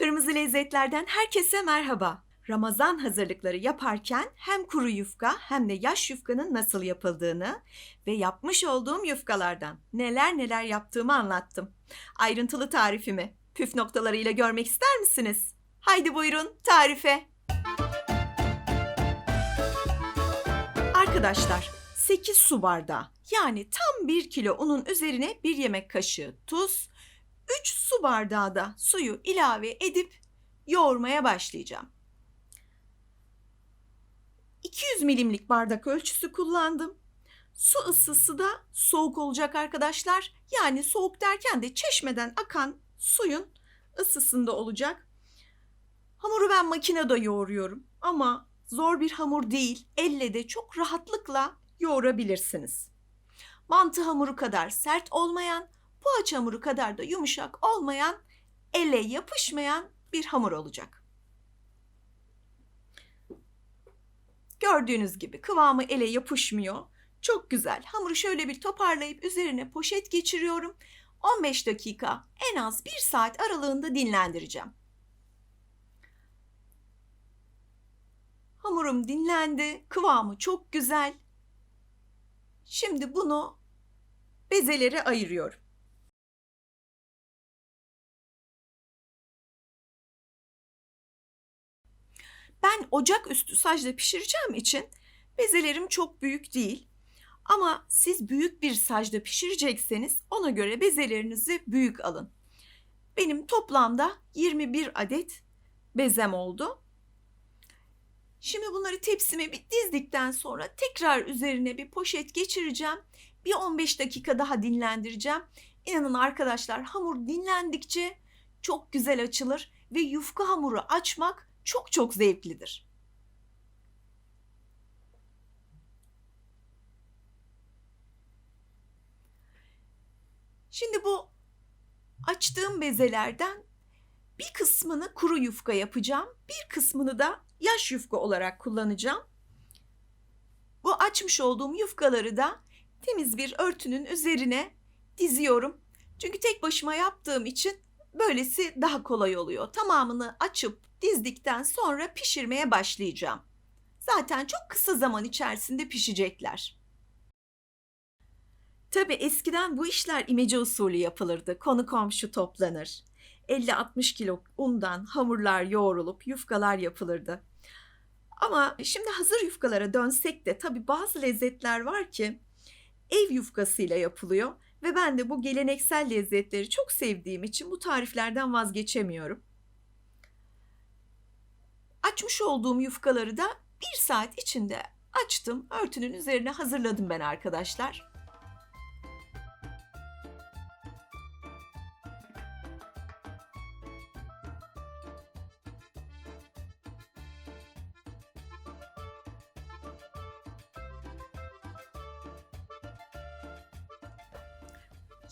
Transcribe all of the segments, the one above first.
Kırmızı lezzetlerden herkese merhaba. Ramazan hazırlıkları yaparken hem kuru yufka hem de yaş yufkanın nasıl yapıldığını ve yapmış olduğum yufkalardan neler neler yaptığımı anlattım. Ayrıntılı tarifimi püf noktalarıyla görmek ister misiniz? Haydi buyurun tarife. Arkadaşlar 8 su bardağı yani tam 1 kilo unun üzerine 1 yemek kaşığı tuz, 3 su bardağı da suyu ilave edip yoğurmaya başlayacağım. 200 milimlik bardak ölçüsü kullandım. Su ısısı da soğuk olacak arkadaşlar. Yani soğuk derken de çeşmeden akan suyun ısısında olacak. Hamuru ben makinede yoğuruyorum ama zor bir hamur değil. Elle de çok rahatlıkla yoğurabilirsiniz. Mantı hamuru kadar sert olmayan, poğaça hamuru kadar da yumuşak olmayan, ele yapışmayan bir hamur olacak. Gördüğünüz gibi kıvamı ele yapışmıyor. Çok güzel. Hamuru şöyle bir toparlayıp üzerine poşet geçiriyorum. 15 dakika en az 1 saat aralığında dinlendireceğim. Hamurum dinlendi. Kıvamı çok güzel. Şimdi bunu bezelere ayırıyorum. Ben ocak üstü sacda pişireceğim için bezelerim çok büyük değil. Ama siz büyük bir sacda pişirecekseniz ona göre bezelerinizi büyük alın. Benim toplamda 21 adet bezem oldu. Şimdi bunları tepsime bir dizdikten sonra tekrar üzerine bir poşet geçireceğim. Bir 15 dakika daha dinlendireceğim. İnanın arkadaşlar hamur dinlendikçe çok güzel açılır ve yufka hamuru açmak çok çok zevklidir. Şimdi bu açtığım bezelerden bir kısmını kuru yufka yapacağım. Bir kısmını da yaş yufka olarak kullanacağım. Bu açmış olduğum yufkaları da temiz bir örtünün üzerine diziyorum. Çünkü tek başıma yaptığım için böylesi daha kolay oluyor. Tamamını açıp dizdikten sonra pişirmeye başlayacağım. Zaten çok kısa zaman içerisinde pişecekler. Tabi eskiden bu işler imece usulü yapılırdı. Konu komşu toplanır. 50-60 kilo undan hamurlar yoğrulup yufkalar yapılırdı. Ama şimdi hazır yufkalara dönsek de tabi bazı lezzetler var ki ev yufkasıyla yapılıyor ve ben de bu geleneksel lezzetleri çok sevdiğim için bu tariflerden vazgeçemiyorum. Açmış olduğum yufkaları da bir saat içinde açtım. Örtünün üzerine hazırladım ben arkadaşlar.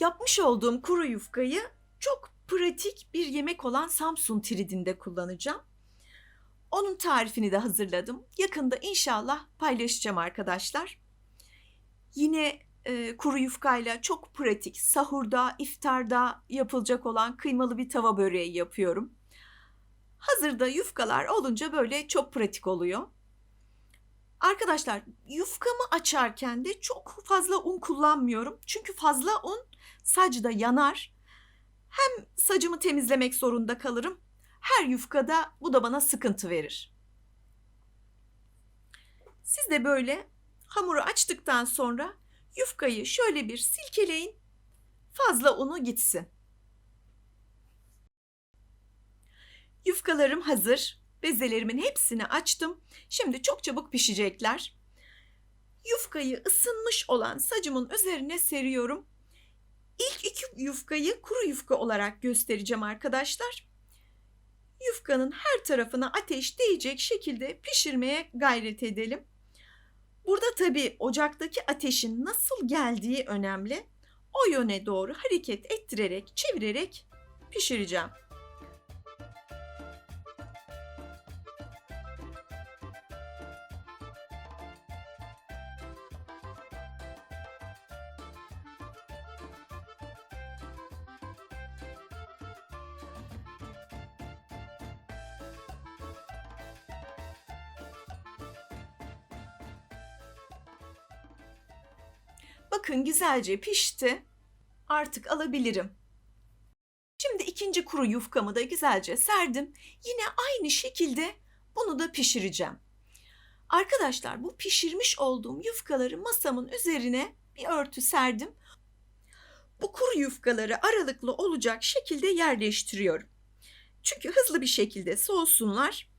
Yapmış olduğum kuru yufkayı çok pratik bir yemek olan Samsun tridinde kullanacağım. Onun tarifini de hazırladım. Yakında inşallah paylaşacağım arkadaşlar. Yine e, kuru yufkayla çok pratik sahurda, iftarda yapılacak olan kıymalı bir tava böreği yapıyorum. Hazırda yufkalar olunca böyle çok pratik oluyor. Arkadaşlar yufkamı açarken de çok fazla un kullanmıyorum. Çünkü fazla un sacda yanar. Hem sacımı temizlemek zorunda kalırım her yufkada bu da bana sıkıntı verir. Siz de böyle hamuru açtıktan sonra yufkayı şöyle bir silkeleyin. Fazla unu gitsin. Yufkalarım hazır. Bezelerimin hepsini açtım. Şimdi çok çabuk pişecekler. Yufkayı ısınmış olan sacımın üzerine seriyorum. İlk iki yufkayı kuru yufka olarak göstereceğim arkadaşlar yufkanın her tarafına ateş değecek şekilde pişirmeye gayret edelim. Burada tabii ocaktaki ateşin nasıl geldiği önemli. O yöne doğru hareket ettirerek, çevirerek pişireceğim. Bakın güzelce pişti. Artık alabilirim. Şimdi ikinci kuru yufkamı da güzelce serdim. Yine aynı şekilde bunu da pişireceğim. Arkadaşlar bu pişirmiş olduğum yufkaları masamın üzerine bir örtü serdim. Bu kuru yufkaları aralıklı olacak şekilde yerleştiriyorum. Çünkü hızlı bir şekilde soğusunlar.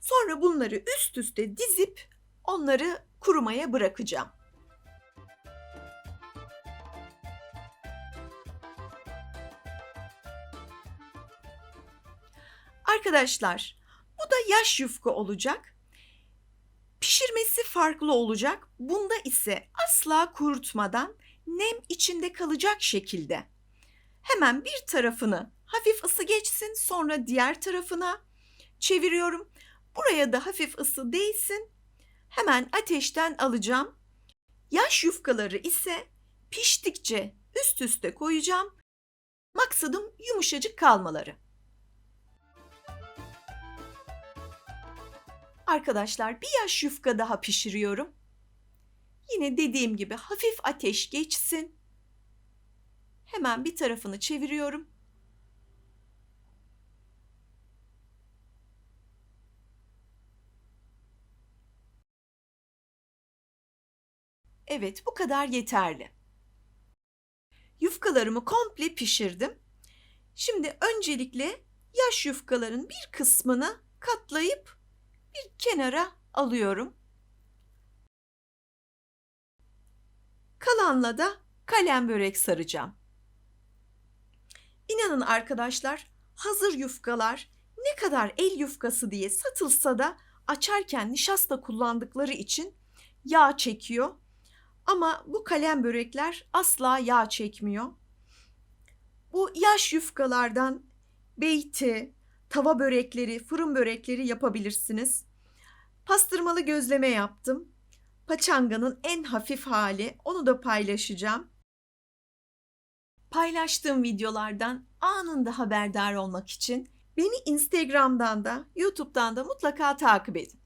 Sonra bunları üst üste dizip onları kurumaya bırakacağım. Arkadaşlar, bu da yaş yufka olacak. Pişirmesi farklı olacak. Bunda ise asla kurutmadan nem içinde kalacak şekilde. Hemen bir tarafını hafif ısı geçsin, sonra diğer tarafına çeviriyorum. Buraya da hafif ısı değsin. Hemen ateşten alacağım. Yaş yufkaları ise piştikçe üst üste koyacağım. Maksadım yumuşacık kalmaları. Arkadaşlar bir yaş yufka daha pişiriyorum. Yine dediğim gibi hafif ateş geçsin. Hemen bir tarafını çeviriyorum. Evet, bu kadar yeterli. Yufkalarımı komple pişirdim. Şimdi öncelikle yaş yufkaların bir kısmını katlayıp bir kenara alıyorum. Kalanla da kalem börek saracağım. İnanın arkadaşlar, hazır yufkalar ne kadar el yufkası diye satılsa da açarken nişasta kullandıkları için yağ çekiyor. Ama bu kalem börekler asla yağ çekmiyor. Bu yaş yufkalardan beyti, tava börekleri, fırın börekleri yapabilirsiniz. Pastırmalı gözleme yaptım. Paçanganın en hafif hali. Onu da paylaşacağım. Paylaştığım videolardan anında haberdar olmak için beni Instagram'dan da YouTube'dan da mutlaka takip edin.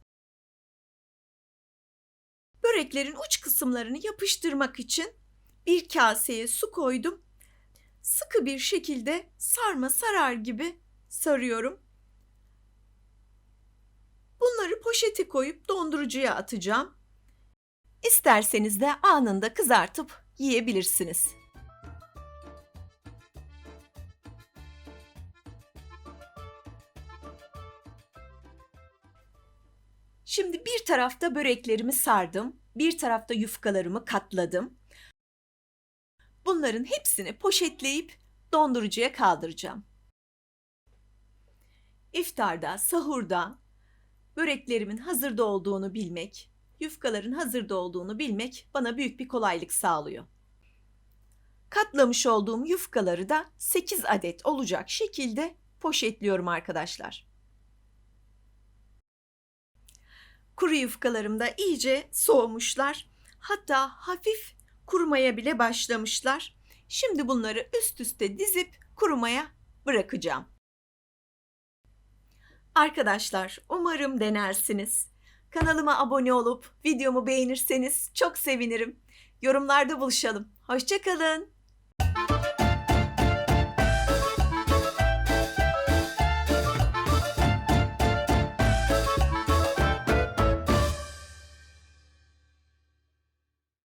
Böreklerin uç kısımlarını yapıştırmak için bir kaseye su koydum. Sıkı bir şekilde sarma sarar gibi sarıyorum. Bunları poşete koyup dondurucuya atacağım. İsterseniz de anında kızartıp yiyebilirsiniz. Şimdi bir tarafta böreklerimi sardım, bir tarafta yufkalarımı katladım. Bunların hepsini poşetleyip dondurucuya kaldıracağım. İftarda, sahurda böreklerimin hazırda olduğunu bilmek, yufkaların hazırda olduğunu bilmek bana büyük bir kolaylık sağlıyor. Katlamış olduğum yufkaları da 8 adet olacak şekilde poşetliyorum arkadaşlar. Kuru yufkalarım da iyice soğumuşlar. Hatta hafif kurumaya bile başlamışlar. Şimdi bunları üst üste dizip kurumaya bırakacağım. Arkadaşlar umarım denersiniz. Kanalıma abone olup videomu beğenirseniz çok sevinirim. Yorumlarda buluşalım. Hoşçakalın.